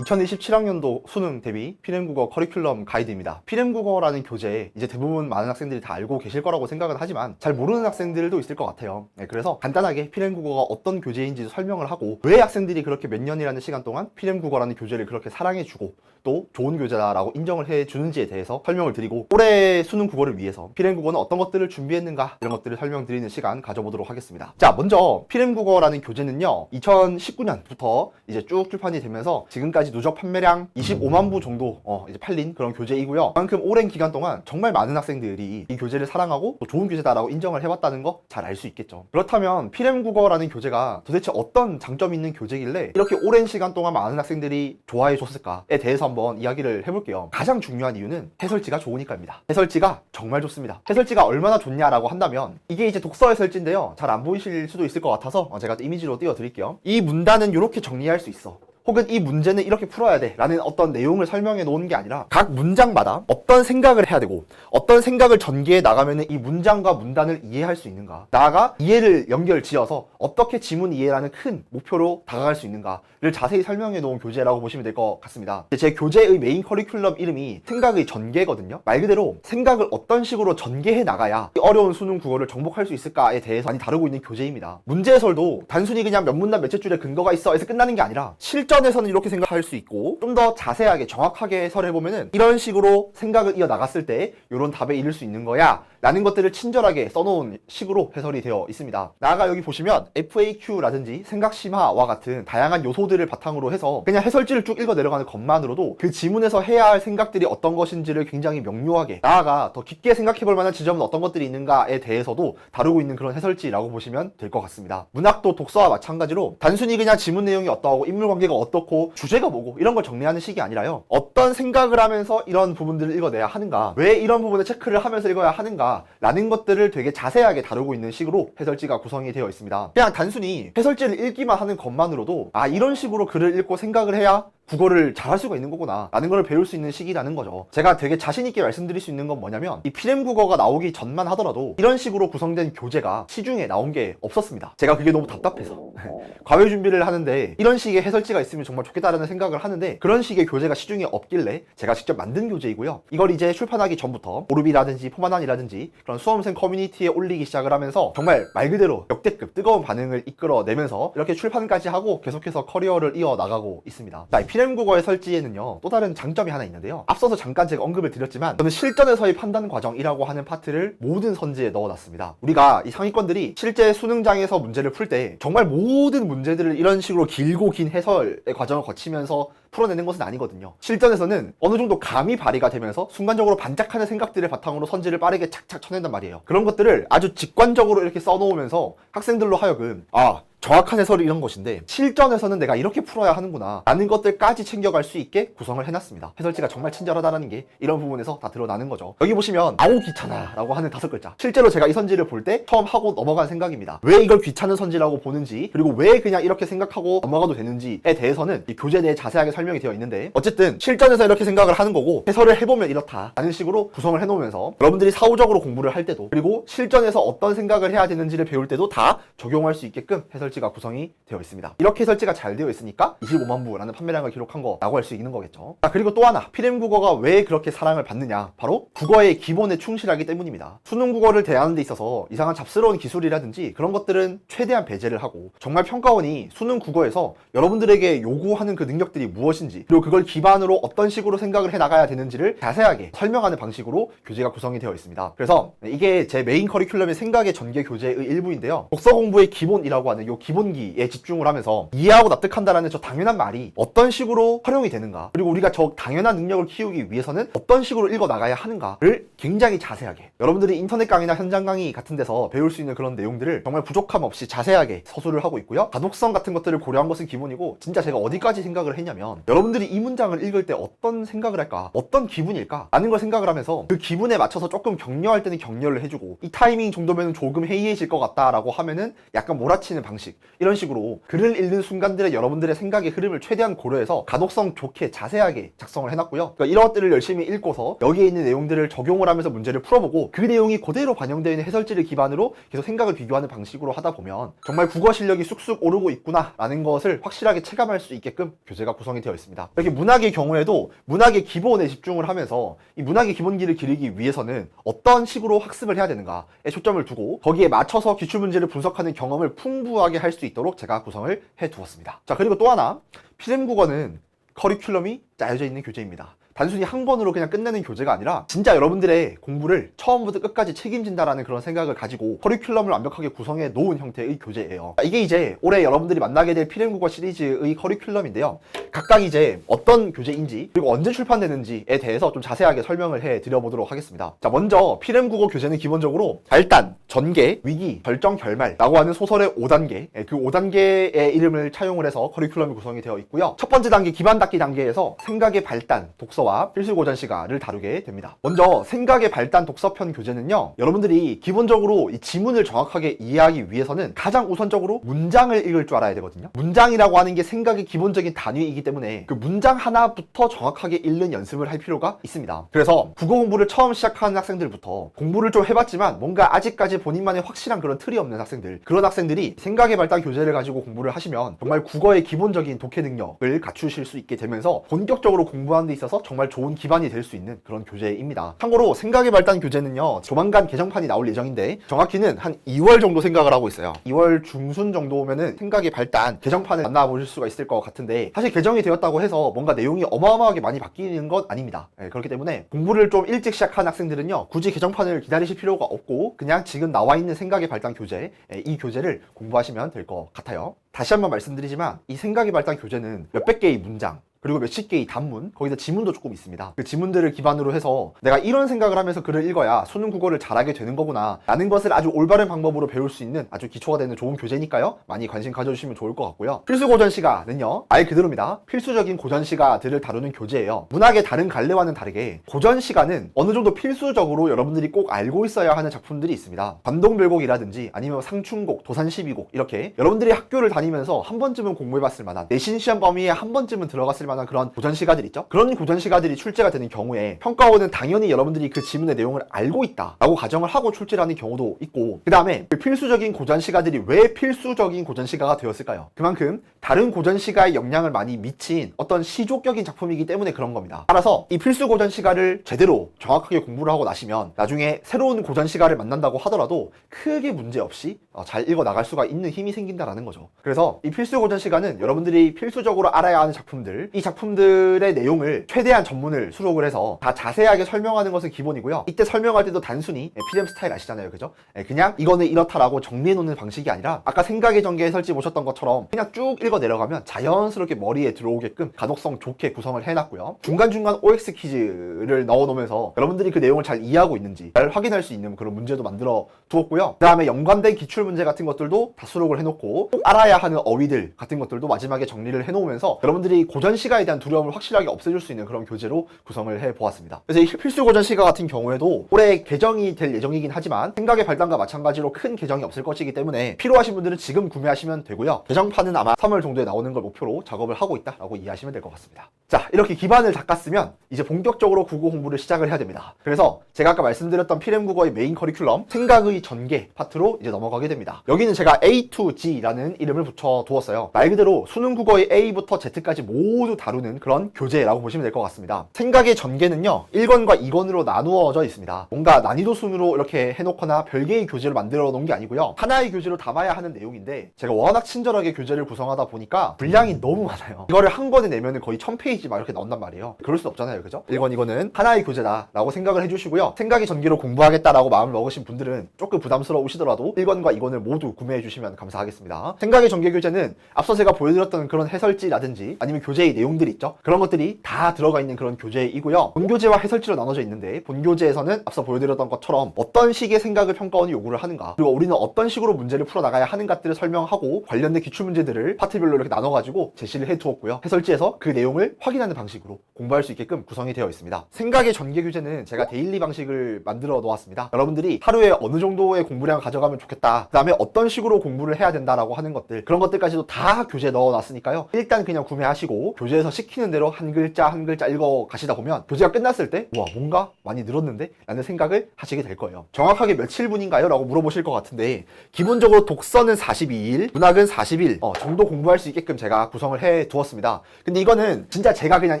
2027학년도 수능 대비 피렘국어 커리큘럼 가이드입니다. 피렘국어라는 교재 이제 대부분 많은 학생들이 다 알고 계실 거라고 생각은 하지만 잘 모르는 학생들도 있을 것 같아요. 네, 그래서 간단하게 피렘국어가 어떤 교재인지 설명을 하고 왜 학생들이 그렇게 몇 년이라는 시간 동안 피렘국어라는 교재를 그렇게 사랑해주고 또 좋은 교재다라고 인정을 해주는지에 대해서 설명을 드리고 올해 수능 국어를 위해서 피렘국어는 어떤 것들을 준비했는가 이런 것들을 설명드리는 시간 가져보도록 하겠습니다. 자 먼저 피렘국어라는 교재는요 2019년부터 이제 쭉 출판이 되면서 지금까지 누적 판매량 25만 부 정도 어, 이제 팔린 그런 교재이고요. 그만큼 오랜 기간 동안 정말 많은 학생들이 이 교재를 사랑하고 또 좋은 교재다라고 인정을 해왔다는 거 잘 알 수 있겠죠. 그렇다면 피렘 국어라는 교재가 도대체 어떤 장점이 있는 교재길래 이렇게 오랜 시간 동안 많은 학생들이 좋아해 줬을까에 대해서 한번 이야기를 해볼게요. 가장 중요한 이유는 해설지가 좋으니까입니다. 해설지가 정말 좋습니다. 해설지가 얼마나 좋냐라고 한다면 이게 이제 독서 해설지인데요. 잘 안 보이실 수도 있을 것 같아서 어, 제가 이미지로 띄워드릴게요. 이 문단은 이렇게 정리할 수 있어. 혹은 이 문제는 이렇게 풀어야 돼 라는 어떤 내용을 설명해 놓은 게 아니라 각 문장마다 어떤 생각을 해야 되고 어떤 생각을 전개해 나가면 이 문장과 문단을 이해할 수 있는가? 나아가 이해를 연결 지어서 어떻게 지문 이해라는 큰 목표로 다가갈 수 있는가를 자세히 설명해 놓은 교재라고 보시면 될 것 같습니다. 제 교재의 메인 커리큘럼 이름이 생각의 전개거든요. 말 그대로 생각을 어떤 식으로 전개해 나가야 이 어려운 수능 국어를 정복할 수 있을까에 대해서 많이 다루고 있는 교재입니다. 문제 해설도 단순히 그냥 몇 문단 몇째 줄에 근거가 있어 해서 끝나는 게 아니라 실 전에서는 이렇게 생각할 수 있고 좀 더 자세하게 정확하게 해설해 보면은 이런 식으로 생각을 이어 나갔을 때 이런 답에 이를 수 있는 거야 라는 것들을 친절하게 써놓은 식으로 해설이 되어 있습니다. 나아가 여기 보시면 FAQ라든지 생각 심화와 같은 다양한 요소들을 바탕으로 해서 그냥 해설지를 쭉 읽어 내려가는 것만으로도 그 지문에서 해야 할 생각들이 어떤 것인지를 굉장히 명료하게 나아가 더 깊게 생각해 볼 만한 지점은 어떤 것들이 있는가에 대해서도 다루고 있는 그런 해설지라고 보시면 될 것 같습니다. 문학도 독서와 마찬가지로 단순히 그냥 지문 내용이 어떠하고 인물 관계가 어떻고 주제가 뭐고 이런 걸 정리하는 식이 아니라요. 어떤 생각을 하면서 이런 부분들을 읽어내야 하는가? 왜 이런 부분을 체크를 하면서 읽어야 하는가? 라는 것들을 되게 자세하게 다루고 있는 식으로 해설지가 구성이 되어 있습니다. 그냥 단순히 해설지를 읽기만 하는 것만으로도 아 이런 식으로 글을 읽고 생각을 해야 국어를 잘할 수가 있는 거구나 라는 걸 배울 수 있는 시기라는 거죠. 제가 되게 자신 있게 말씀드릴 수 있는 건 뭐냐면 이 피렘 국어가 나오기 전만 하더라도 이런 식으로 구성된 교재가 시중에 나온 게 없었습니다. 제가 그게 너무 답답해서. 과외 준비를 하는데 이런 식의 해설지가 있으면 정말 좋겠다라는 생각을 하는데 그런 식의 교재가 시중에 없길래 제가 직접 만든 교재이고요. 이걸 이제 출판하기 전부터 오르비라든지 포만한이라든지 그런 수험생 커뮤니티에 올리기 시작을 하면서 정말 말 그대로 역대급 뜨거운 반응을 이끌어내면서 이렇게 출판까지 하고 계속해서 커리어를 이어나가고 있습니다. 자, 이 피렘 국어의 설지에는요 또 다른 장점이 하나 있는데요 앞서서 잠깐 제가 언급을 드렸지만 저는 실전에서의 판단 과정이라고 하는 파트를 모든 선지에 넣어놨습니다 우리가 이 상위권들이 실제 수능장에서 문제를 풀 때 정말 모든 문제들을 이런 식으로 길고 긴 해설의 과정을 거치면서 풀어내는 것은 아니거든요. 실전에서는 어느 정도 감이 발휘가 되면서 순간적으로 반짝하는 생각들을 바탕으로 선지를 빠르게 착착 쳐낸단 말이에요. 그런 것들을 아주 직관적으로 이렇게 써놓으면서 학생들로 하여금 아 정확한 해설이 이런 것인데 실전에서는 내가 이렇게 풀어야 하는구나 라는 것들까지 챙겨갈 수 있게 구성을 해놨습니다. 해설지가 정말 친절하다는 게 이런 부분에서 다 드러나는 거죠. 여기 보시면 아우 귀찮아 라고 하는 다섯 글자 실제로 제가 이 선지를 볼 때 처음 하고 넘어간 생각입니다. 왜 이걸 귀찮은 선지라고 보는지 그리고 왜 그냥 이렇게 생각하고 넘어가도 되는지에 대해서는 이 교재 내에 자세하게 설명이 되어 있는데 어쨌든 실전에서 이렇게 생각을 하는 거고 해설을 해보면 이렇다 라는 식으로 구성을 해놓으면서 여러분들이 사후적으로 공부를 할 때도 그리고 실전에서 어떤 생각을 해야 되는지를 배울 때도 다 적용할 수 있게끔 해설 지가 구성이 되어 있습니다. 이렇게 해설지가 잘 되어 있으니까 25만 부라는 판매량을 기록한 거라고 할 수 있는 거겠죠. 자 그리고 또 하나. 피렘 국어가 왜 그렇게 사랑을 받느냐? 바로 국어의 기본에 충실하기 때문입니다. 수능 국어를 대하는 데 있어서 이상한 잡스러운 기술이라든지 그런 것들은 최대한 배제를 하고 정말 평가원이 수능 국어에서 여러분들에게 요구하는 그 능력들이 무엇인지 그리고 그걸 기반으로 어떤 식으로 생각을 해 나가야 되는지를 자세하게 설명하는 방식으로 교재가 구성이 되어 있습니다. 그래서 이게 제 메인 커리큘럼의 생각의 전개 교재의 일부인데요. 독서 공부의 기본이라고 하는 요 기본기에 집중을 하면서 이해하고 납득한다라는 저 당연한 말이 어떤 식으로 활용이 되는가 그리고 우리가 저 당연한 능력을 키우기 위해서는 어떤 식으로 읽어 나가야 하는가를 굉장히 자세하게 여러분들이 인터넷 강의나 현장 강의 같은 데서 배울 수 있는 그런 내용들을 정말 부족함 없이 자세하게 서술을 하고 있고요. 가독성 같은 것들을 고려한 것은 기본이고 진짜 제가 어디까지 생각을 했냐면 여러분들이 이 문장을 읽을 때 어떤 생각을 할까 어떤 기분일까 라는 걸 생각을 하면서 그 기분에 맞춰서 조금 격려할 때는 격려를 해주고 이 타이밍 정도면 조금 해이해질 것 같다라고 하면은 약간 몰아치는 방식 방식 이런 식으로 글을 읽는 순간들의 여러분들의 생각의 흐름을 최대한 고려해서 가독성 좋게 자세하게 작성을 해놨고요. 그러니까 이런 것들을 열심히 읽고서 여기에 있는 내용들을 적용을 하면서 문제를 풀어보고 그 내용이 그대로 반영되어 있는 해설지를 기반으로 계속 생각을 비교하는 방식으로 하다 보면 정말 국어 실력이 쑥쑥 오르고 있구나라는 것을 확실하게 체감할 수 있게끔 교재가 구성이 되어 있습니다. 이렇게 문학의 경우에도 문학의 기본에 집중을 하면서 이 문학의 기본기를 기르기 위해서는 어떤 식으로 학습을 해야 되는가에 초점을 두고 거기에 맞춰서 기출 문제를 분석하는 경험을 풍부하게 할 수 있도록 제가 구성을 해 두었습니다. 자, 그리고 또 하나 필름 국어는 커리큘럼이 짜여져 있는 교재입니다. 단순히 한 번으로 그냥 끝내는 교재가 아니라 진짜 여러분들의 공부를 처음부터 끝까지 책임진다라는 그런 생각을 가지고 커리큘럼을 완벽하게 구성해 놓은 형태의 교재예요. 이게 이제 올해 여러분들이 만나게 될 필름국어 시리즈의 커리큘럼인데요. 각각 이제 어떤 교재인지 그리고 언제 출판되는지에 대해서 좀 자세하게 설명을 해 드려보도록 하겠습니다. 자, 먼저 필름국어 교재는 기본적으로 발단, 전개, 위기, 결정, 결말라고 하는 소설의 5단계, 예, 그 5단계의 이름을 차용을 해서 커리큘럼이 구성이 되어 있고요. 첫 번째 단계, 기반 닫기 단계에서 생각의 발단, 독서와 필수 고전 시가를 다루게 됩니다. 먼저 생각의 발단 독서편 교재는요. 여러분들이 기본적으로 이 지문을 정확하게 이해하기 위해서는 가장 우선적으로 문장을 읽을 줄 알아야 되거든요. 문장이라고 하는 게 생각의 기본적인 단위이기 때문에 그 문장 하나부터 정확하게 읽는 연습을 할 필요가 있습니다. 그래서 국어 공부를 처음 시작하는 학생들부터 공부를 좀 해봤지만 뭔가 아직까지 본인만의 확실한 그런 틀이 없는 학생들 그런 학생들이 생각의 발달 교재를 가지고 공부를 하시면 정말 국어의 기본적인 독해 능력을 갖추실 수 있게 되면서 본격적으로 공부하는 데 있어서 정말 좋은 기반이 될 수 있는 그런 교재입니다. 참고로 생각의 발달 교재는요 조만간 개정판이 나올 예정인데 정확히는 한 2월 정도 생각을 하고 있어요. 2월 중순 정도면은 생각의 발달 개정판을 만나보실 수가 있을 것 같은데 사실 개정 이 되었다고 해서 뭔가 내용이 어마어마하게 많이 바뀌는 것 아닙니다. 예, 그렇기 때문에 공부를 좀 일찍 시작한 학생들은요 굳이 개정판을 기다리실 필요가 없고 그냥 지금 나와 있는 생각의 발달 교재 예, 이 교재를 공부하시면 될 것 같아요. 다시 한번 말씀드리지만 이 생각의 발달 교재는 몇백 개의 문장 그리고 몇십 개의 단문, 거기다 지문도 조금 있습니다. 그 지문들을 기반으로 해서 내가 이런 생각을 하면서 글을 읽어야 수능 국어를 잘하게 되는 거구나 라는 것을 아주 올바른 방법으로 배울 수 있는 아주 기초가 되는 좋은 교재니까요. 많이 관심 가져주시면 좋을 것 같고요. 필수 고전 시가는요. 말 그대로입니다. 필수적인 고전 시가들을 다루는 교재예요. 문학의 다른 갈래와는 다르게 고전 시가는 어느 정도 필수적으로 여러분들이 꼭 알고 있어야 하는 작품들이 있습니다. 관동별곡이라든지 아니면 상충곡, 도산시비곡 이렇게 여러분들이 학교를 다니면서 한 번쯤은 공부해봤을 만한 내신 시험 범위에 한 번쯤은 들어갔을 만한 그런 고전 시가들 있죠. 그런 고전 시가들이 출제가 되는 경우에 평가원은 당연히 여러분들이 그 지문의 내용을 알고 있다라고 가정을 하고 출제를 하는 경우도 있고 그 다음에 그 필수적인 고전 시가들이 왜 필수적인 고전 시가가 되었을까요? 그만큼 다른 고전 시가에 영향을 많이 미친 어떤 시족격인 작품이기 때문에 그런 겁니다. 따라서 이 필수 고전 시가를 제대로 정확하게 공부를 하고 나시면 나중에 새로운 고전 시가를 만난다고 하더라도 크게 문제 없이 어, 잘 읽어 나갈 수가 있는 힘이 생긴다라는 거죠. 그래서 이 필수 고전 시가는 여러분들이 필수적으로 알아야 하는 작품들, 이 작품들의 내용을 최대한 전문을 수록을 해서 다 자세하게 설명하는 것은 기본이고요. 이때 설명할 때도 단순히 피렘 스타일 아시잖아요, 그죠? 예, 그냥 이거는 이렇다라고 정리해 놓는 방식이 아니라 아까 생각의 전개 해설지 보셨던 것처럼 그냥 쭉 읽어 내려가면 자연스럽게 머리에 들어오게끔 가독성 좋게 구성을 해놨고요. 중간중간 OX 퀴즈를 넣어 놓으면서 여러분들이 그 내용을 잘 이해하고 있는지 잘 확인할 수 있는 그런 문제도 만들어 두었고요. 그 다음에 연관된 기출 문제 같은 것들도 다 수록을 해놓고 꼭 알아야 하는 어휘들 같은 것들도 마지막에 정리를 해놓으면서 여러분들이 고전 시 가에 대한 두려움을 확실하게 없애줄 수 있는 그런 교재로 구성을 해 보았습니다. 그래서 이 필수 고전 시가 같은 경우에도 올해 개정이 될 예정이긴 하지만 생각의 발단과 마찬가지로 큰 개정이 없을 것이기 때문에 필요하신 분들은 지금 구매하시면 되고요. 개정판은 아마 3월 정도에 나오는 걸 목표로 작업을 하고 있다라고 이해하시면 될 것 같습니다. 자, 이렇게 기반을 닦았으면 이제 본격적으로 국어 공부를 시작을 해야 됩니다. 그래서 제가 아까 말씀드렸던 피렘 국어의 메인 커리큘럼 생각의 전개 파트로 이제 넘어가게 됩니다. 여기는 제가 A to G라는 이름을 붙여 두었어요. 말 그대로 수능 국어의 A부터 Z까지 모두 다루는 그런 교재라고 보시면 될 것 같습니다. 생각의 전개는요, 1권과 2권으로 나누어져 있습니다. 뭔가 난이도 순으로 이렇게 해놓거나 별개의 교재를 만들어 놓은 게 아니고요. 하나의 교재로 담아야 하는 내용인데 제가 워낙 친절하게 교재를 구성하다 보니까 분량이 너무 많아요. 이거를 한 권에 내면은 거의 1000페이지 막 이렇게 나온단 말이에요. 그럴 수 없잖아요. 그죠? 1권, 2권은 하나의 교재다라고 생각을 해주시고요. 생각의 전개로 공부하겠다라고 마음을 먹으신 분들은 조금 부담스러우시더라도 1권과 2권을 모두 구매해 주시면 감사하겠습니다. 생각의 전개 교재는 앞서 제가 보여드렸던 그런 해설지라든지 아니면 교재의 내용 들이 있죠. 그런 것들이 다 들어가 있는 그런 교재이고요. 본교재와 해설지로 나눠져 있는데 본교재에서는 앞서 보여드렸던 것처럼 어떤 식의 생각을 평가원이 요구를 하는가 그리고 우리는 어떤 식으로 문제를 풀어나가야 하는가들을 설명하고 관련된 기출문제들을 파트별로 이렇게 나눠가지고 제시를 해두었고요. 해설지에서 그 내용을 확인 확인하는 방식으로 공부할 수 있게끔 구성이 되어 있습니다. 생각의 전개 교재는 제가 데일리 방식을 만들어 놓았습니다. 여러분들이 하루에 어느 정도의 공부량을 가져가면 좋겠다. 그 다음에 어떤 식으로 공부를 해야 된다라고 하는 것들 그런 것들까지도 다 교재에 넣어 놨으니까요. 일단 그냥 구매하시고 교재 에서 시키는 대로 한 글자 한 글자 읽어 가시다 보면 교재가 끝났을 때와 뭔가 많이 늘었는데 라는 생각을 하시게 될 거예요. 정확하게 며칠 분인가요? 라고 물어보실 것 같은데 기본적으로 독서는 42일, 문학은 40일 어, 정도 공부할 수 있게끔 제가 구성을 해 두었습니다. 근데 이거는 진짜 제가 그냥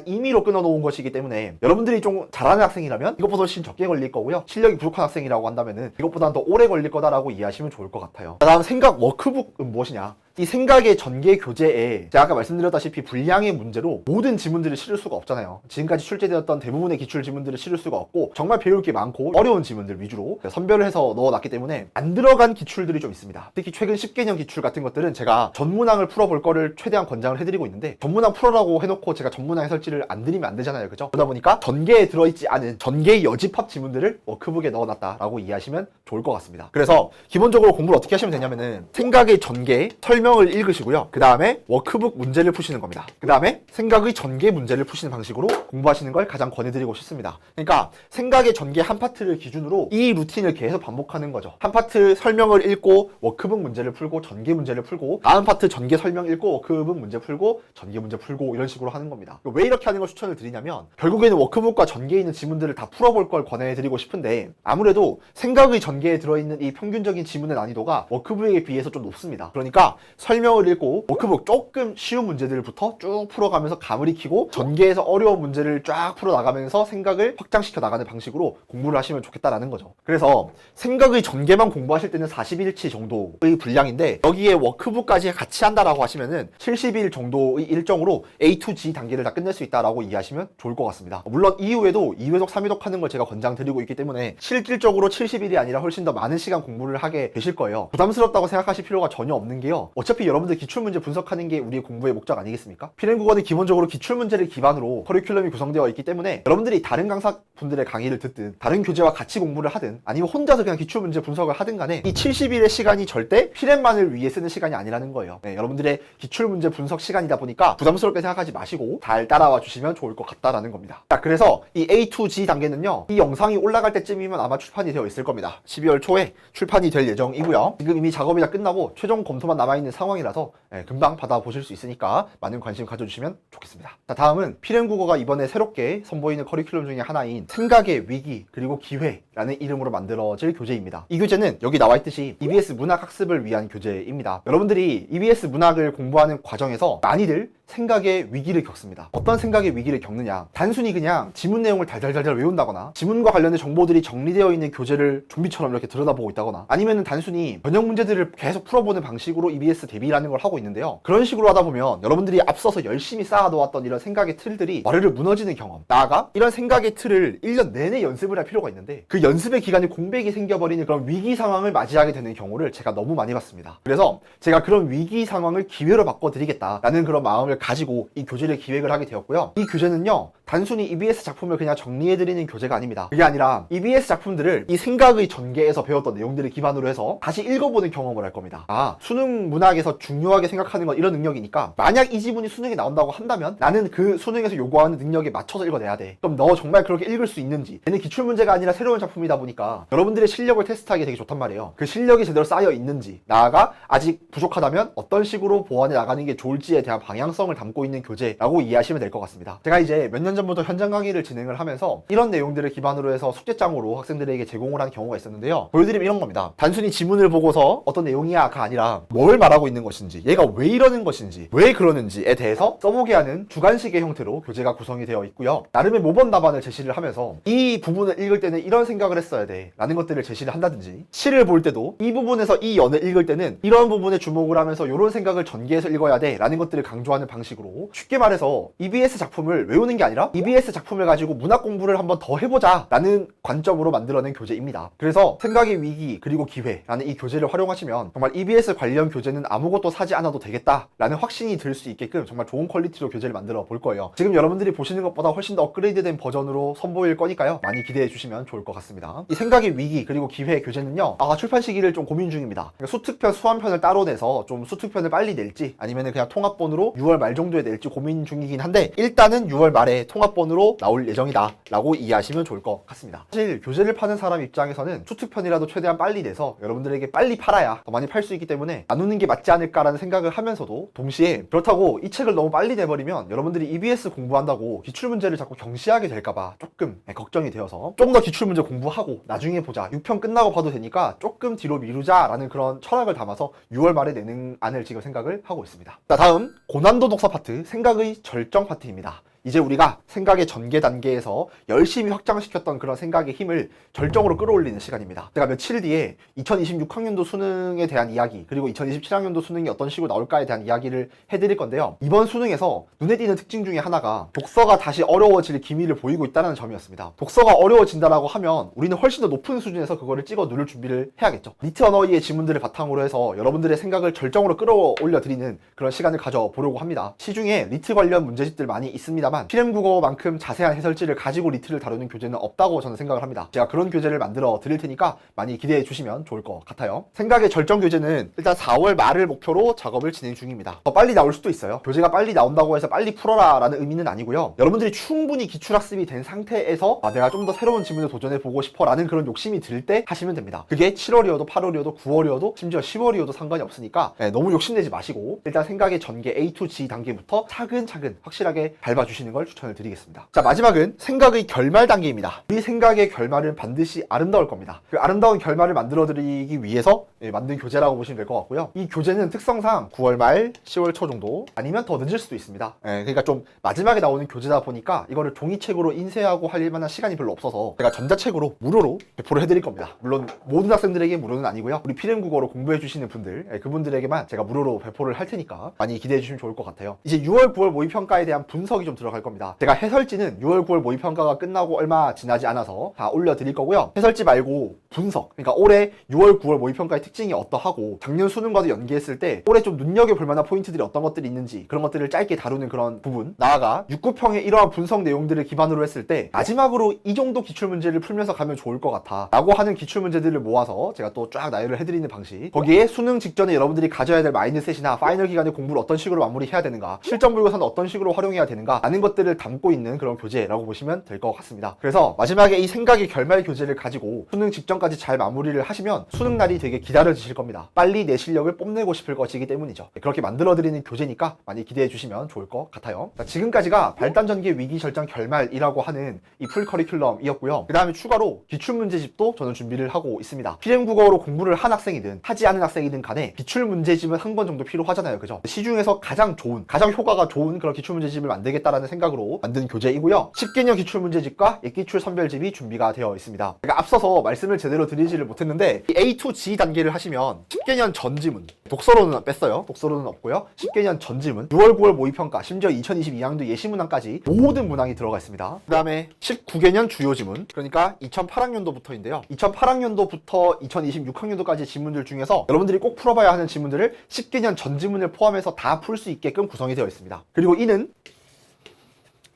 임의로 끊어 놓은 것이기 때문에 여러분들이 좀 잘하는 학생이라면 이것보다 훨씬 적게 걸릴 거고요. 실력이 부족한 학생이라고 한다면은 이것보다는 더 오래 걸릴 거다라고 이해하시면 좋을 것 같아요. 다음 생각 워크북은 무엇이냐? 이 생각의 전개 교재에 제가 아까 말씀드렸다시피 분량의 문제로 모든 지문들을 실을 수가 없잖아요. 지금까지 출제되었던 대부분의 기출 지문들을 실을 수가 없고 정말 배울 게 많고 어려운 지문들 위주로 선별을 해서 넣어놨기 때문에 안 들어간 기출들이 좀 있습니다. 특히 최근 10개년 기출 같은 것들은 제가 전문항을 풀어볼 거를 최대한 권장을 해드리고 있는데 전문항 풀어라고 해놓고 제가 전문항 해설지를 안 드리면 안 되잖아요. 그죠? 그러다 보니까 전개에 들어있지 않은 전개의 여집합 지문들을 워크북에 넣어놨다라고 이해하시면 좋을 것 같습니다. 그래서 기본적으로 공부를 어떻게 하시면 되냐면은 생각의 전개, 설 명을 읽으시고요. 그 다음에 워크북 문제를 푸시는 겁니다. 그 다음에 생각의 전개 문제를 푸시는 방식으로 공부하시는 걸 가장 권해드리고 싶습니다. 그러니까 생각의 전개 한 파트를 기준으로 이 루틴을 계속 반복하는 거죠. 한 파트 설명을 읽고 워크북 문제를 풀고 전개 문제를 풀고 다음 파트 전개 설명 읽고 워크북 문제 풀고 전개 문제 풀고 이런 식으로 하는 겁니다. 왜 이렇게 하는 걸 추천을 드리냐면 결국에는 워크북과 전개에 있는 지문들을 다 풀어볼 걸 권해드리고 싶은데 아무래도 생각의 전개에 들어있는 이 평균적인 지문의 난이도가 워크북에 비해서 좀 높습니다. 그러니까 설명을 읽고 워크북 조금 쉬운 문제들부터 쭉 풀어가면서 감을 익히고 전개에서 어려운 문제를 쫙 풀어나가면서 생각을 확장시켜 나가는 방식으로 공부를 하시면 좋겠다라는 거죠. 그래서 생각의 전개만 공부하실 때는 41치 정도의 분량인데 여기에 워크북까지 같이 한다라고 하시면은 70일 정도의 일정으로 A to G 단계를 다 끝낼 수 있다라고 이해하시면 좋을 것 같습니다. 물론 이후에도 2회독, 3회독 하는 걸 제가 권장드리고 있기 때문에 실질적으로 70일이 아니라 훨씬 더 많은 시간 공부를 하게 되실 거예요. 부담스럽다고 생각하실 필요가 전혀 없는 게요. 어차피 여러분들 기출문제 분석하는 게 우리의 공부의 목적 아니겠습니까? 피렌국어는 기본적으로 기출문제를 기반으로 커리큘럼이 구성되어 있기 때문에 여러분들이 다른 강사분들의 강의를 듣든 다른 교재와 같이 공부를 하든 아니면 혼자서 그냥 기출문제 분석을 하든 간에 이 70일의 시간이 절대 피렌만을 위해 쓰는 시간이 아니라는 거예요. 네, 여러분들의 기출문제 분석 시간이다 보니까 부담스럽게 생각하지 마시고 잘 따라와 주시면 좋을 것 같다라는 겁니다. 자, 그래서 이 A to G 단계는요. 이 영상이 올라갈 때쯤이면 아마 출판이 되어 있을 겁니다. 12월 초에 출판이 될 예정이고요. 지금 이미 작업이 다 끝나고 최종 검토만 남아있는 상황이라서 예, 금방 받아보실 수 있으니까 많은 관심 가져주시면 좋겠습니다. 자, 다음은 피렌국어가 이번에 새롭게 선보이는 커리큘럼 중에 하나인 생각의 위기 그리고 기회라는 이름으로 만들어질 교재입니다. 이 교재는 여기 나와 있듯이 EBS 문학 학습을 위한 교재입니다. 여러분들이 EBS 문학을 공부하는 과정에서 많이들 생각의 위기를 겪습니다. 어떤 생각의 위기를 겪느냐? 단순히 그냥 지문 내용을 달달달달 외운다거나 지문과 관련된 정보들이 정리되어 있는 교재를 좀비처럼 이렇게 들여다보고 있다거나 아니면은 단순히 번역 문제들을 계속 풀어보는 방식으로 EBS 대비라는 걸 하고 있는데요. 그런 식으로 하다 보면 여러분들이 앞서서 열심히 쌓아놓았던 이런 생각의 틀들이 와르르 무너지는 경험. 나아가 이런 생각의 틀을 1년 내내 연습을 할 필요가 있는데 그 연습의 기간에 공백이 생겨버리는 그런 위기 상황을 맞이하게 되는 경우를 제가 너무 많이 봤습니다. 그래서 제가 그런 위기 상황을 기회로 바꿔드리겠다라는 그런 마음을 가지고 이 교재를 기획을 하게 되었고요. 이 교재는요, 단순히 EBS 작품을 그냥 정리해드리는 교재가 아닙니다. 그게 아니라 EBS 작품들을 이 생각의 전개에서 배웠던 내용들을 기반으로 해서 다시 읽어보는 경험을 할 겁니다. 아, 수능 문 학에서 중요하게 생각하는 건 이런 능력이니까 만약 이 지문이 수능에 나온다고 한다면 나는 그 수능에서 요구하는 능력에 맞춰서 읽어내야 돼. 그럼 너 정말 그렇게 읽을 수 있는지. 얘는 기출 문제가 아니라 새로운 작품이다 보니까 여러분들의 실력을 테스트하기 되게 좋단 말이에요. 그 실력이 제대로 쌓여 있는지, 나아가 아직 부족하다면 어떤 식으로 보완해 나가는 게 좋을지에 대한 방향성을 담고 있는 교재라고 이해하시면 될 것 같습니다. 제가 이제 몇 년 전부터 현장 강의를 진행을 하면서 이런 내용들을 기반으로 해서 숙제장으로 학생들에게 제공을 하는 경우가 있었는데요. 보여드리면 이런 겁니다. 단순히 지문을 보고서 어떤 내용이야가 아니라 뭘 말하고 있는 것인지, 얘가 왜 이러는 것인지, 왜 그러는지에 대해서 써보게 하는 주관식의 형태로 교재가 구성이 되어 있고요. 나름의 모범 답안을 제시를 하면서 이 부분을 읽을 때는 이런 생각을 했어야 돼 라는 것들을 제시를 한다든지 시를 볼 때도 이 부분에서 이 연을 읽을 때는 이런 부분에 주목을 하면서 이런 생각을 전개해서 읽어야 돼 라는 것들을 강조하는 방식으로 쉽게 말해서 EBS 작품을 외우는 게 아니라 EBS 작품을 가지고 문학 공부를 한번 더 해보자 라는 관점으로 만들어낸 교재입니다. 그래서 생각의 위기 그리고 기회라는 이 교재를 활용하시면 정말 EBS 관련 교재는 아무것도 사지 않아도 되겠다라는 확신이 들 수 있게끔 정말 좋은 퀄리티로 교재를 만들어 볼 거예요. 지금 여러분들이 보시는 것보다 훨씬 더 업그레이드된 버전으로 선보일 거니까요. 많이 기대해 주시면 좋을 것 같습니다. 이 생각의 위기 그리고 기회 교재는요. 아 출판 시기를 좀 고민 중입니다. 그러니까 수특편, 수완편을 따로 내서 좀 수특편을 빨리 낼지 아니면 그냥 통합본으로 6월 말 정도에 낼지 고민 중이긴 한데 일단은 6월 말에 통합본으로 나올 예정이다 라고 이해하시면 좋을 것 같습니다. 사실 교재를 파는 사람 입장에서는 수특편이라도 최대한 빨리 내서 여러분들에게 빨리 팔아야 더 많이 팔 수 있기 때문에 나누는 게 맞지 않을까라는 생각을 하면서도 동시에 그렇다고 이 책을 너무 빨리 내버리면 여러분들이 EBS 공부한다고 기출문제를 자꾸 경시하게 될까봐 조금 네, 걱정이 되어서 좀 더 기출문제 공부하고 나중에 보자 6편 끝나고 봐도 되니까 조금 뒤로 미루자라는 그런 철학을 담아서 6월 말에 내는 안을 지금 생각을 하고 있습니다. 자 다음 고난도 독서 파트 생각의 절정 파트입니다. 이제 우리가 생각의 전개 단계에서 열심히 확장시켰던 그런 생각의 힘을 절정으로 끌어올리는 시간입니다. 제가 며칠 뒤에 2026학년도 수능에 대한 이야기 그리고 2027학년도 수능이 어떤 식으로 나올까에 대한 이야기를 해드릴 건데요. 이번 수능에서 눈에 띄는 특징 중에 하나가 독서가 다시 어려워질 기미를 보이고 있다는 점이었습니다. 독서가 어려워진다라고 하면 우리는 훨씬 더 높은 수준에서 그거를 찍어 누를 준비를 해야겠죠. 니트 언어의 지문들을 바탕으로 해서 여러분들의 생각을 절정으로 끌어올려 드리는 그런 시간을 가져보려고 합니다. 시중에 리트 관련 문제집들 많이 있습니다 만 필름 국어만큼 자세한 해설지를 가지고 리트를 다루는 교재는 없다고 저는 생각을 합니다. 제가 그런 교재를 만들어 드릴 테니까 많이 기대해 주시면 좋을 것 같아요. 생각의 절정 교재는 일단 4월 말을 목표로 작업을 진행 중입니다. 더 빨리 나올 수도 있어요. 교재가 빨리 나온다고 해서 빨리 풀어라 라는 의미는 아니고요. 여러분들이 충분히 기출학습이 된 상태에서 아, 내가 좀 더 새로운 지문을 도전해 보고 싶어 라는 그런 욕심이 들 때 하시면 됩니다. 그게 7월이어도 8월이어도 9월이어도 심지어 10월이어도 상관이 없으니까 네, 너무 욕심내지 마시고 일단 생각의 전개 A to G 단계부터 차근차근 확실하게 밟아주시 는 걸 추천을 드리겠습니다. 자 마지막은 생각의 결말 단계입니다. 우리 생각의 결말은 반드시 아름다울 겁니다. 그 아름다운 결말을 만들어 드리기 위해서 예, 만든 교재라고 보시면 될 것 같고요. 이 교재는 특성상 9월 말, 10월 초 정도 아니면 더 늦을 수도 있습니다. 예, 그러니까 좀 마지막에 나오는 교재다 보니까 이거를 종이책으로 인쇄하고 할 만한 시간이 별로 없어서 제가 전자책으로 무료로 배포를 해드릴 겁니다. 물론 모든 학생들에게 무료는 아니고요. 우리 필름 국어로 공부해 주시는 분들 예, 그분들에게만 제가 무료로 배포를 할 테니까 많이 기대해 주시면 좋을 것 같아요. 이제 6월, 9월 모의평가에 대한 분석이 좀 들어 갈 겁니다. 제가 해설지는 6월, 9월 모의평가가 끝나고 얼마 지나지 않아서 다 올려드릴 거고요. 해설지 말고 분석. 그러니까 올해 6월, 9월 모의평가의 특징이 어떠하고 작년 수능과도 연계했을 때 올해 좀 눈여겨볼 만한 포인트들이 어떤 것들이 있는지 그런 것들을 짧게 다루는 그런 부분. 나아가 6구평의 이러한 분석 내용들을 기반으로 했을 때 마지막으로 이 정도 기출문제를 풀면서 가면 좋을 것 같아. 라고 하는 기출문제들을 모아서 제가 또 쫙 나열을 해드리는 방식. 거기에 수능 직전에 여러분들이 가져야 될 마인드셋이나 파이널 기간의 공부를 어떤 식으로 마무리해야 되는가, 실전 모의고사는 어떤 식으로 활용해야 되는가, 라는 것들을 담고 있는 그런 교재라고 보시면 될 것 같습니다. 그래서 마지막에 이 생각의 결말 교재를 가지고 수능 직전 까지 잘 마무리를 하시면 수능 날이 되게 기다려지실 겁니다. 빨리 내 실력을 뽐내고 싶을 것이기 때문이죠. 그렇게 만들어드리는 교재니까 많이 기대해 주시면 좋을 것 같아요. 자, 지금까지가 발단 전개 위기 절정 결말이라고 하는 이 풀 커리큘럼이었고요. 그 다음에 추가로 기출문제집도 저는 준비를 하고 있습니다. 필름 국어로 공부를 한 학생이든 하지 않은 학생이든 간에 기출문제집은 한 권 정도 필요하잖아요. 그죠? 시중에서 가장 좋은, 가장 효과가 좋은 그런 기출문제집을 만들겠다라는 생각으로 만든 교재이고요. 10개년 기출문제집과 예기출 선별집이 준비가 되어 있습니다. 제가 앞서서 말씀을 제대로 드리지를 못했는데 이 A to G 단계를 하시면 10개년 전 지문 독서로는 뺐어요. 독서로는 없고요. 10개년 전 지문 6월 9월 모의평가 심지어 2022학년도 예시문항까지 모든 문항이 들어가 있습니다. 그 다음에 19개년 주요 지문 그러니까 2008학년도부터인데요. 2008학년도부터 2026학년도까지 지문들 중에서 여러분들이 꼭 풀어봐야 하는 지문들을 10개년 전 지문을 포함해서 다 풀 수 있게끔 구성이 되어 있습니다. 그리고 이는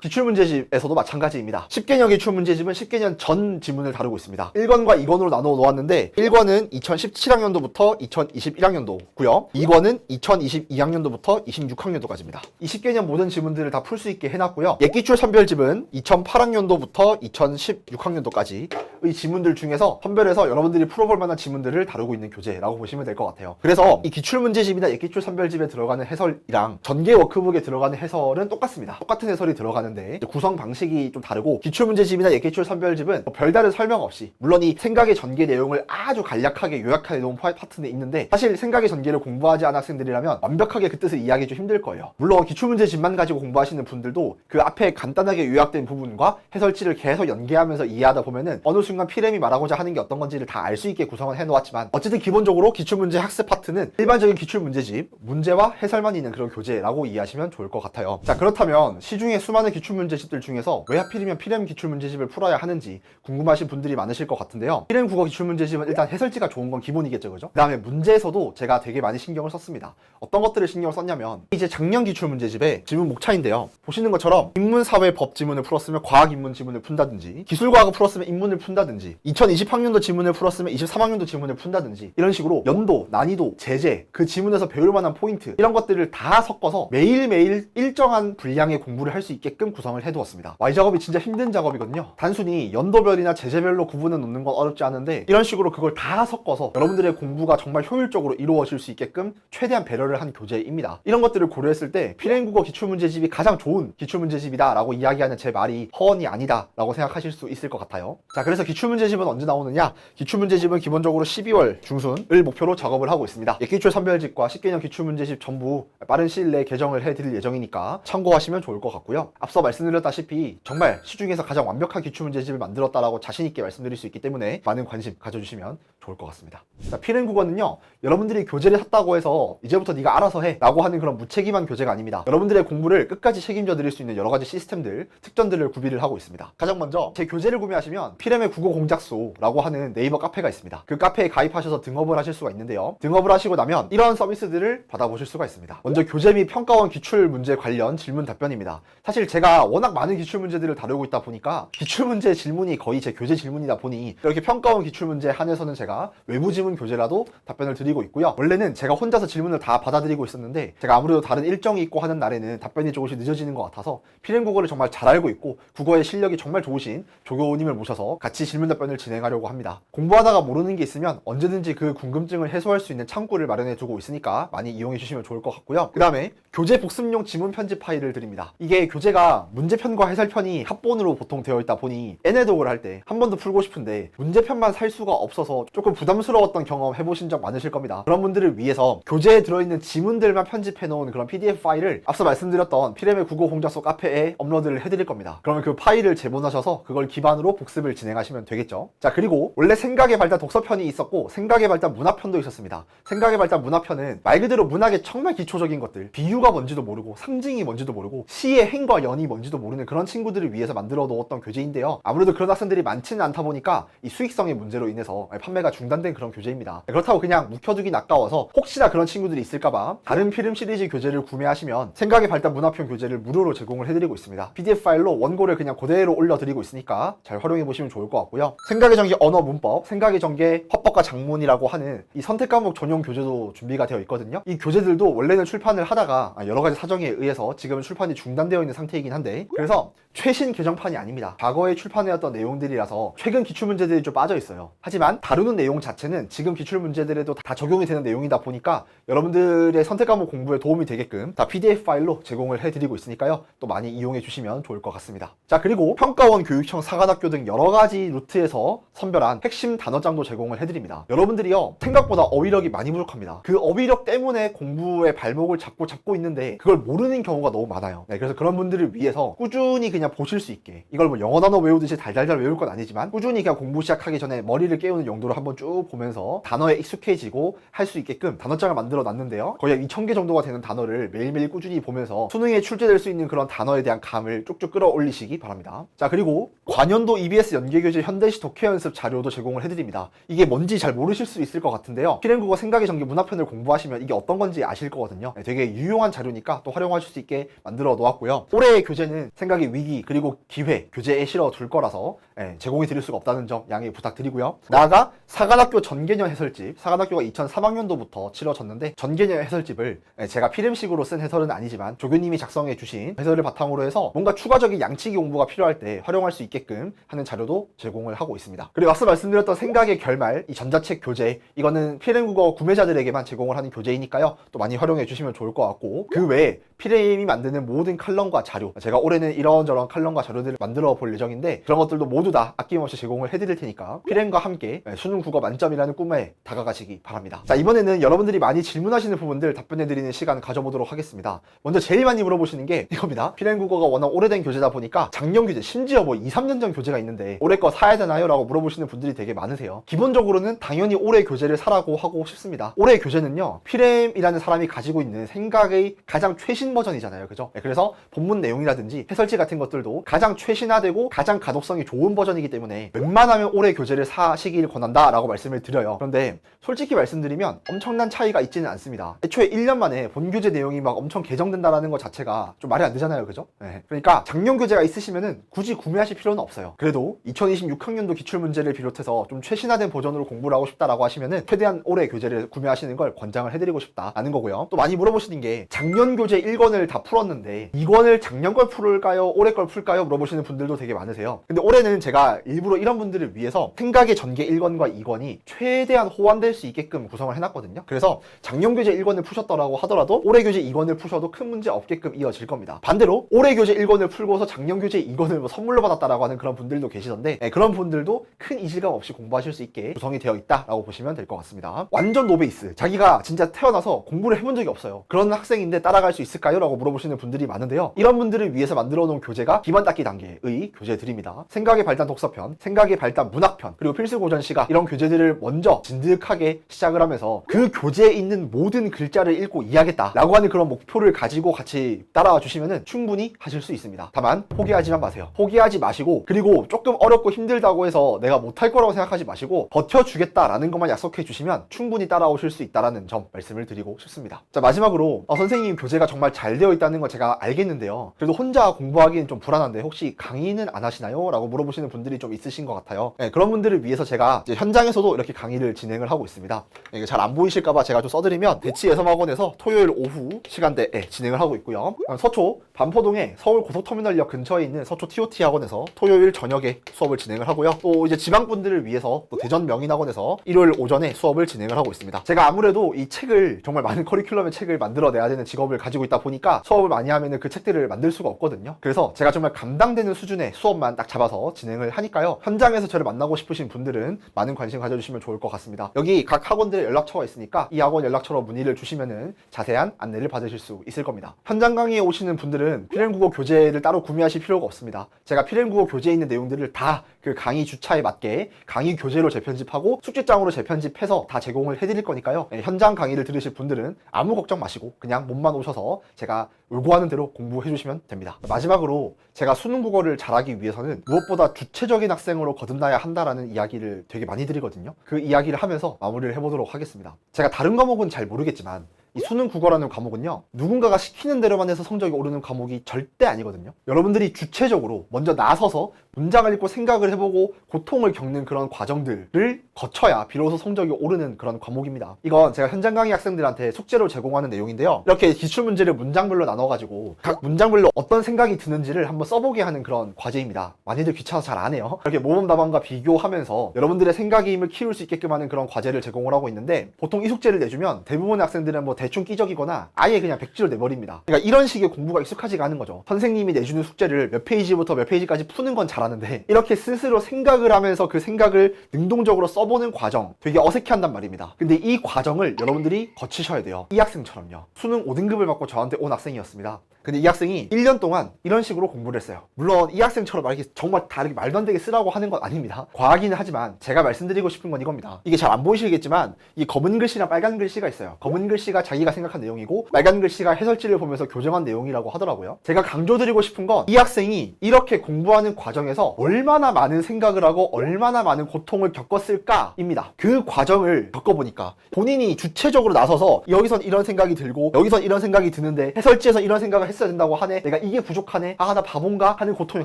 기출문제집에서도 마찬가지입니다. 10개년 기출문제집은 10개년 전 지문을 다루고 있습니다. 1권과 2권으로 나눠 놓았는데 1권은 2017학년도부터 2021학년도고요. 2권은 2022학년도부터 26학년도까지입니다. 이 10개년 모든 지문들을 다 풀 수 있게 해놨고요. 예기출 선별집은 2008학년도부터 2016학년도까지의 지문들 중에서 선별해서 여러분들이 풀어볼 만한 지문들을 다루고 있는 교재라고 보시면 될 것 같아요. 그래서 이 기출문제집이나 예기출 선별집에 들어가는 해설이랑 전개 워크북에 들어가는 해설은 똑같습니다. 똑같은 해설이 들어가는 하는데 구성 방식이 좀 다르고 기출문제집이나 예기출 선별집은 뭐 별다른 설명 없이 물론 이 생각의 전개 내용을 아주 간략하게 요약해 놓은 파- 파트는 있는데 사실 생각의 전개를 공부하지 않은 학생들이라면 완벽하게 그 뜻을 이해하기 좀 힘들 거예요. 물론 기출문제집만 가지고 공부하시는 분들도 그 앞에 간단하게 요약된 부분과 해설지를 계속 연계하면서 이해하다 보면은 어느 순간 피렘이 말하고자 하는 게 어떤 건지를 다 알 수 있게 구성을 해놓았지만 어쨌든 기본적으로 기출문제 학습 파트는 일반적인 기출문제집, 문제와 해설만 있는 그런 교재라고 이해하시면 좋을 것 같아요. 자 그렇다면 시중에 수많은 기출 문제집들 중에서 왜 하필이면 피렘 기출문제집을 풀어야 하는지 궁금하신 분들이 많으실 것 같은데요. 피렘 국어 기출문제집은 일단 해설지가 좋은 건 기본이겠죠, 그죠? 그 다음에 문제에서도 제가 되게 많이 신경을 썼습니다. 어떤 것들을 신경을 썼냐면 이제 작년 기출문제집에 지문 목차인데요. 보시는 것처럼 인문, 사회, 법 지문을 풀었으면 과학 인문 지문을 푼다든지 기술과학을 풀었으면 인문을 푼다든지 2020학년도 지문을 풀었으면 23학년도 지문을 푼다든지 이런 식으로 연도, 난이도, 제재, 그 지문에서 배울 만한 포인트 이런 것들을 다 섞어서 매일매일 일정한 분량의 공부를 할 수 있게끔 구성을 해두었습니다. Y 작업이 진짜 힘든 작업이거든요. 단순히 연도별이나 제재별로 구분해 놓는 건 어렵지 않은데 이런 식으로 그걸 다 섞어서 여러분들의 공부가 정말 효율적으로 이루어질 수 있게끔 최대한 배려를 한 교재입니다. 이런 것들을 고려했을 때 피렌국어 기출문제집이 가장 좋은 기출문제집이다라고 이야기하는 제 말이 허언이 아니다라고 생각하실 수 있을 것 같아요. 자, 그래서 기출문제집은 언제 나오느냐? 기출문제집은 기본적으로 12월 중순을 목표로 작업을 하고 있습니다. 예기출 선별집과 10개년 기출문제집 전부 빠른 시일 내에 개정을 해드릴 예정이니까 참고하시면 좋을 것 같고요. 앞서 말씀드렸다시피 정말 시중에서 가장 완벽한 기출 문제집을 만들었다라고 자신 있게 말씀드릴 수 있기 때문에 많은 관심 가져주시면 좋을 것 같습니다. 자, 피렌 국어는요, 여러분들이 교재를 샀다고 해서 이제부터 네가 알아서 해 라고 하는 그런 무책임한 교재가 아닙니다. 여러분들의 공부를 끝까지 책임져 드릴 수 있는 여러 가지 시스템들, 특전들을 구비를 하고 있습니다. 가장 먼저 제 교재를 구매하시면 피렘의 국어 공작소라고 하는 네이버 카페가 있습니다. 그 카페에 가입하셔서 등업을 하실 수가 있는데요. 등업을 하시고 나면 이런 서비스들을 받아보실 수가 있습니다. 먼저 교재 및 평가원 기출 문제 관련 질문 답변입니다. 사실 제가 워낙 많은 기출 문제들을 다루고 있다 보니까 기출 문제 질문이 거의 제 교재 질문이다 보니 이렇게 평가원 기출 문제 한해서는 제가 외부 지문 교재라도 답변을 드리고 있고요. 원래는 제가 혼자서 질문을 다 받아들이고 있었는데 제가 아무래도 다른 일정이 있고 하는 날에는 답변이 조금씩 늦어지는 것 같아서 피렌 국어를 정말 잘 알고 있고 국어의 실력이 정말 좋으신 조교님을 모셔서 같이 질문 답변을 진행하려고 합니다. 공부하다가 모르는 게 있으면 언제든지 그 궁금증을 해소할 수 있는 창구를 마련해 두고 있으니까 많이 이용해 주시면 좋을 것 같고요. 그 다음에 교재 복습용 지문 편집 파일을 드립니다. 이게 교재가 문제편과 해설편이 합본으로 보통 되어 있다 보니 N해독을 할 때 한 번 더 풀고 싶은데 문제편만 살 수가 없어서 조금 부담스러웠던 경험 해보신 적 많으실 겁니다. 그런 분들을 위해서 교재에 들어있는 지문들만 편집해 놓은 그런 PDF 파일을 앞서 말씀드렸던 피렘의 국어 공작소 카페에 업로드를 해드릴 겁니다. 그러면 그 파일을 제본하셔서 그걸 기반으로 복습을 진행하시면 되겠죠. 자 그리고 원래 생각의 발달 독서편이 있었고 생각의 발달 문화편도 있었습니다. 생각의 발달 문화편은 말 그대로 문학의 정말 기초적인 것들 비유가 뭔지도 모르고 상징이 뭔지도 모르고 시의 행과 연이 뭔지도 모르는 그런 친구들을 위해서 만들어 놓았던 교재인데요. 아무래도 그런 학생들이 많지는 않다 보니까 이 수익성의 문제로 인해서 판매가 중단된 그런 교재입니다. 그렇다고 그냥 묵혀두긴 아까워서 혹시나 그런 친구들이 있을까봐 다른 필름 시리즈 교재를 구매하시면 생각의 발달 문화편 교재를 무료로 제공을 해드리고 있습니다. PDF 파일로 원고를 그냥 그대로 올려드리고 있으니까 잘 활용해 보시면 좋을 것 같고요. 생각의 전개 언어 문법, 생각의 전개 화법과 장문이라고 하는 이 선택 과목 전용 교재도 준비가 되어 있거든요. 이 교재들도 원래는 출판을 하다가 여러 가지 사정에 의해서 지금은 출판이 중단되어 있는 상태이긴 한데 그래서 최신 개정판이 아닙니다. 과거에 출판해왔던 내용들이라서 최근 기출 문제들이 좀 빠져 있어요. 하지만 다루는 내용 자체는 지금 기출 문제들에도 다 적용이 되는 내용이다 보니까 여러분들의 선택 과목 공부에 도움이 되게끔 다 PDF 파일로 제공을 해드리고 있으니까요. 또 많이 이용해 주시면 좋을 것 같습니다. 자 그리고 평가원 교육청 사관학교 등 여러 가지 루트에서 선별한 핵심 단어장도 제공을 해드립니다. 여러분들이요 생각보다 어휘력이 많이 부족합니다. 그 어휘력 때문에 공부의 발목을 잡고 잡고 있는데 그걸 모르는 경우가 너무 많아요. 네, 그래서 그런 분들을 위해서 꾸준히 그냥 보실 수 있게 이걸 뭐 영어 단어 외우듯이 달달달 외울 건 아니지만 꾸준히 그냥 공부 시작하기 전에 머리를 깨우는 용도로 한번 쭉 보면서 단어에 익숙해지고 할 수 있게끔 단어장을 만들어 놨는데요. 거의 한 2,000개 정도가 되는 단어를 매일매일 꾸준히 보면서 수능에 출제될 수 있는 그런 단어에 대한 감을 쭉쭉 끌어올리시기 바랍니다. 자, 그리고 관연도 EBS 연계교재 현대시 독해 연습 자료도 제공을 해드립니다. 이게 뭔지 잘 모르실 수 있을 것 같은데요. 피렌국어 생각의 전개 문화편을 공부하시면 이게 어떤 건지 아실 거거든요. 네, 되게 유용한 자료니까 또 활용하실 수 있게 만들어 놓았고요. 올해의 교재는 생각의 위기 그리고 기회 교재에 실어 둘 거라서 예, 제공해 드릴 수가 없다는 점 양해 부탁드리고요. 나아가 사 관학교 전개념 해설집 사관학교가 2003학년도부터 치러졌는데 전개념 해설집을 예, 제가 피렘식으로 쓴 해설은 아니지만 조교님이 작성해 주신 해설을 바탕으로 해서 뭔가 추가적인 양치기 공부가 필요할 때 활용할 수 있게끔 하는 자료도 제공을 하고 있습니다. 그리고 앞서 말씀드렸던 생각의 결말 이 전자책 교재 이거는 피렘국어 구매자들에게만 제공을 하는 교재이니까요. 또 많이 활용해 주시면 좋을 것 같고 그 외에 피레임이 만드는 모든 칼럼과 자료 제가 올해는 이런저런 칼럼과 자료들을 만들어 볼 예정인데 그런 것들도 모두 다 아낌없이 제공을 해드릴 테니까 피렘과 함께 네, 수능 국어 만점이라는 꿈에 다가가시기 바랍니다. 자, 이번에는 여러분들이 많이 질문하시는 부분들 답변해드리는 시간 가져보도록 하겠습니다. 먼저 제일 많이 물어보시는 게 이겁니다. 피렌 국어가 워낙 오래된 교재다 보니까 작년 교재, 심지어 뭐 2, 3년 전 교재가 있는데 올해 거 사야 되나요? 라고 물어보시는 분들이 되게 많으세요. 기본적으로는 당연히 올해 교재를 사라고 하고 싶습니다. 올해 교재는요, 피렘이라는 사람이 가지고 있는 생각의 가장 최신 버전이잖아요. 그죠? 네, 그래서 본문 내용이라든지 해설지 같은 것들도 가장 최신화되고 가장 가독성이 좋은 버전이기 때문에 웬만하면 올해 교재를 사시길 권한다 라고 말씀을 드려요. 그런데 솔직히 말씀드리면 엄청난 차이가 있지는 않습니다. 애초에 1년 만에 본 교재 내용이 막 엄청 개정된다라는 것 자체가 좀 말이 안 되잖아요. 그죠? 네. 그러니까 작년 교재가 있으시면은 굳이 구매하실 필요는 없어요. 그래도 2026학년도 기출문제를 비롯해서 좀 최신화된 버전으로 공부를 하고 싶다라고 하시면은 최대한 올해 교재를 구매하시는 걸 권장을 해드리고 싶다라는 거고요. 또 많이 물어보시는 게 작년 교재 1권을 다 풀었는데 2권을 작년 걸 풀을까요? 올해 걸 풀까요? 물어보시는 분들도 되게 많으세요. 근데 올해는 제가 일부러 이런 분들을 위해서 생각의 전개 1권과 2권 이 최대한 호환될 수 있게끔 구성을 해놨거든요. 그래서 작년 교재 1권을 푸셨더라고 하더라도 올해 교재 2권을 푸셔도 큰 문제 없게끔 이어질 겁니다. 반대로 올해 교재 1권을 풀고서 작년 교재 2권을 뭐 선물로 받았다라고 하는 그런 분들도 계시던데 네, 그런 분들도 큰 이질감 없이 공부하실 수 있게 구성이 되어 있다라고 보시면 될 것 같습니다. 완전 노베이스. 자기가 진짜 태어나서 공부를 해본 적이 없어요. 그런 학생인데 따라갈 수 있을까요? 라고 물어보시는 분들이 많은데요. 이런 분들을 위해서 만들어 놓은 교재가 기반 닦기 단계의 교재들입니다. 생각의 발단 독서편, 생각의 발단 문학편, 그리고 필수 고전 시가 이런 교재 들을 먼저 진득하게 시작을 하면서 그 교재에 있는 모든 글자를 읽고 이해하겠다라고 하는 그런 목표를 가지고 같이 따라와 주시면 충분히 하실 수 있습니다. 다만 포기하지만 마세요. 포기하지 마시고 그리고 조금 어렵고 힘들다고 해서 내가 못할 거라고 생각하지 마시고 버텨주겠다라는 것만 약속해 주시면 충분히 따라오실 수 있다라는 점 말씀을 드리고 싶습니다. 자 마지막으로 어, 선생님 교재가 정말 잘 되어 있다는 건 제가 알겠는데요. 그래도 혼자 공부하기는 좀 불안한데 혹시 강의는 안 하시나요? 라고 물어보시는 분들이 좀 있으신 것 같아요. 네, 그런 분들을 위해서 제가 이제 현장에서도 이렇게 강의를 진행을 하고 있습니다. 네, 이게 잘 안 보이실까봐 제가 좀 써드리면 대치 예섬학원에서 토요일 오후 시간대에 진행을 하고 있고요. 서초 반포동에 서울 고속터미널역 근처에 있는 서초 TOT 학원에서 토요일 저녁에 수업을 진행을 하고요. 또 이제 지방분들을 위해서 또 대전 명인학원에서 일요일 오전에 수업을 진행을 하고 있습니다. 제가 아무래도 이 책을 정말 많은 커리큘럼의 책을 만들어내야 되는 직업을 가지고 있다 보니까 수업을 많이 하면은 그 책들을 만들 수가 없거든요. 그래서 제가 정말 감당되는 수준의 수업만 딱 잡아서 진행을 하니까요. 현장에서 저를 만나고 싶으신 분들은 많은 관심 가져주시면 좋을 것 같습니다. 여기 각 학원들의 연락처가 있으니까 이 학원 연락처로 문의를 주시면은 자세한 안내를 받으실 수 있을 겁니다. 현장 강의에 오시는 분들은 피렌국어 교재를 따로 구매하실 필요가 없습니다. 제가 피렌국어 교재에 있는 내용들을 다 그 강의 주차에 맞게 강의 교재로 재편집하고 숙제장으로 재편집해서 다 제공을 해드릴 거니까요. 예, 현장 강의를 들으실 분들은 아무 걱정 마시고 그냥 몸만 오셔서 제가 요구하는 대로 공부해 주시면 됩니다. 마지막으로 제가 수능 국어를 잘하기 위해서는 무엇보다 주체적인 학생으로 거듭나야 한다라는 이야기를 되게 많이 드리거든요. 그 이야기를 하면서 마무리를 해보도록 하겠습니다. 제가 다른 과목은 잘 모르겠지만 이 수능 국어라는 과목은요 누군가가 시키는 대로만 해서 성적이 오르는 과목이 절대 아니거든요. 여러분들이 주체적으로 먼저 나서서 문장을 읽고 생각을 해보고 고통을 겪는 그런 과정들을 거쳐야 비로소 성적이 오르는 그런 과목입니다. 이건 제가 현장 강의 학생들한테 숙제로 제공하는 내용인데요. 이렇게 기출문제를 문장별로 나눠가지고 각 문장별로 어떤 생각이 드는지를 한번 써보게 하는 그런 과제입니다. 많이들 귀찮아서 잘 안 해요. 이렇게 모범 답안과 비교하면서 여러분들의 생각의 힘을 키울 수 있게끔 하는 그런 과제를 제공을 하고 있는데 보통 이 숙제를 내주면 대부분의 학생들은 뭐 대충 끼적이거나 아예 그냥 백지로 내버립니다. 그러니까 이런 식의 공부가 익숙하지가 않은 거죠. 선생님이 내주는 숙제를 몇 페이지부터 몇 페이지까지 푸는 건 잘하는데 이렇게 스스로 생각을 하면서 그 생각을 능동적으로 써보는 과정 되게 어색해한단 말입니다. 근데 이 과정을 여러분들이 거치셔야 돼요. 이 학생처럼요. 수능 5등급을 받고 저한테 온 학생이었습니다. 근데 이 학생이 1년 동안 이런 식으로 공부를 했어요. 물론 이 학생처럼 이렇게 정말 다르게 말도 안 되게 쓰라고 하는 건 아닙니다. 과하기는 하지만 제가 말씀드리고 싶은 건 이겁니다. 이게 잘 안 보이시겠지만 이 검은 글씨랑 빨간 글씨가 있어요. 검은 글씨가 자 기가 생각한 내용이고 빨간 글씨가 해설지를 보면서 교정한 내용이라고 하더라고요. 제가 강조드리고 싶은 건 이 학생이 이렇게 공부하는 과정에서 얼마나 많은 생각을 하고 얼마나 많은 고통을 겪었을까입니다. 그 과정을 겪어보니까 본인이 주체적으로 나서서 여기선 이런 생각이 들고 여기선 이런 생각이 드는데 해설지에서 이런 생각을 했어야 된다고 하네 내가 이게 부족하네 아 나 바본가 하는 고통의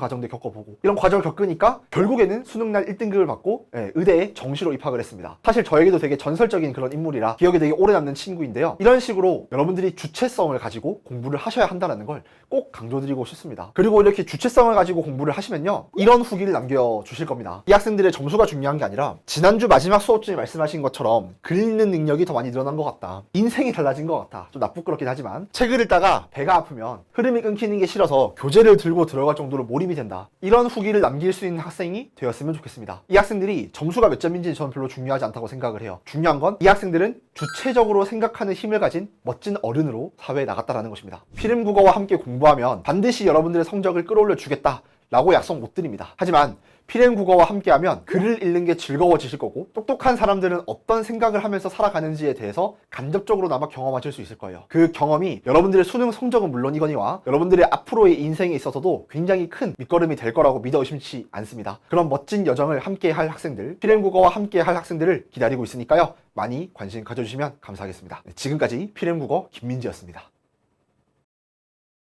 과정도 겪어보고 이런 과정을 겪으니까 결국에는 수능날 1등급을 받고 예, 의대에 정시로 입학을 했습니다 사실 저에게도 되게 전설적인 그런 인물이라 기억에 되게 오래 남는 친구인데요 이런 식으로 여러분들이 주체성을 가지고 공부를 하셔야 한다는 걸 꼭 강조드리고 싶습니다 그리고 이렇게 주체성을 가지고 공부를 하시면요 이런 후기를 남겨주실 겁니다 이 학생들의 점수가 중요한 게 아니라 지난주 마지막 수업 중에 말씀하신 것처럼 글 읽는 능력이 더 많이 늘어난 것 같다 인생이 달라진 것 같다 좀 나쁘끄럽긴 하지만 책을 읽다가 배가 아프면 흐름이 끊기는 게 싫어서 교재를 들고 들어갈 정도로 몰입이 된다. 이런 후기를 남길 수 있는 학생이 되었으면 좋겠습니다. 이 학생들이 점수가 몇 점인지 저는 별로 중요하지 않다고 생각을 해요. 중요한 건 이 학생들은 주체적으로 생각하는 힘을 가진 멋진 어른으로 사회에 나갔다라는 것입니다. 필름 국어와 함께 공부 하면 반드시 여러분들의 성적을 끌어올려 주겠다. 라고 약속 못 드립니다. 하지만 필름 국어와 함께하면 글을 읽는 게 즐거워지실 거고 똑똑한 사람들은 어떤 생각을 하면서 살아가는지에 대해서 간접적으로나마 경험하실 수 있을 거예요. 그 경험이 여러분들의 수능 성적은 물론이거니와 여러분들의 앞으로의 인생에 있어서도 굉장히 큰 밑거름이 될 거라고 믿어 의심치 않습니다. 그런 멋진 여정을 함께 할 학생들, 필름 국어와 함께 할 학생들을 기다리고 있으니까요. 많이 관심 가져주시면 감사하겠습니다. 네, 지금까지 필름 국어 김민지였습니다.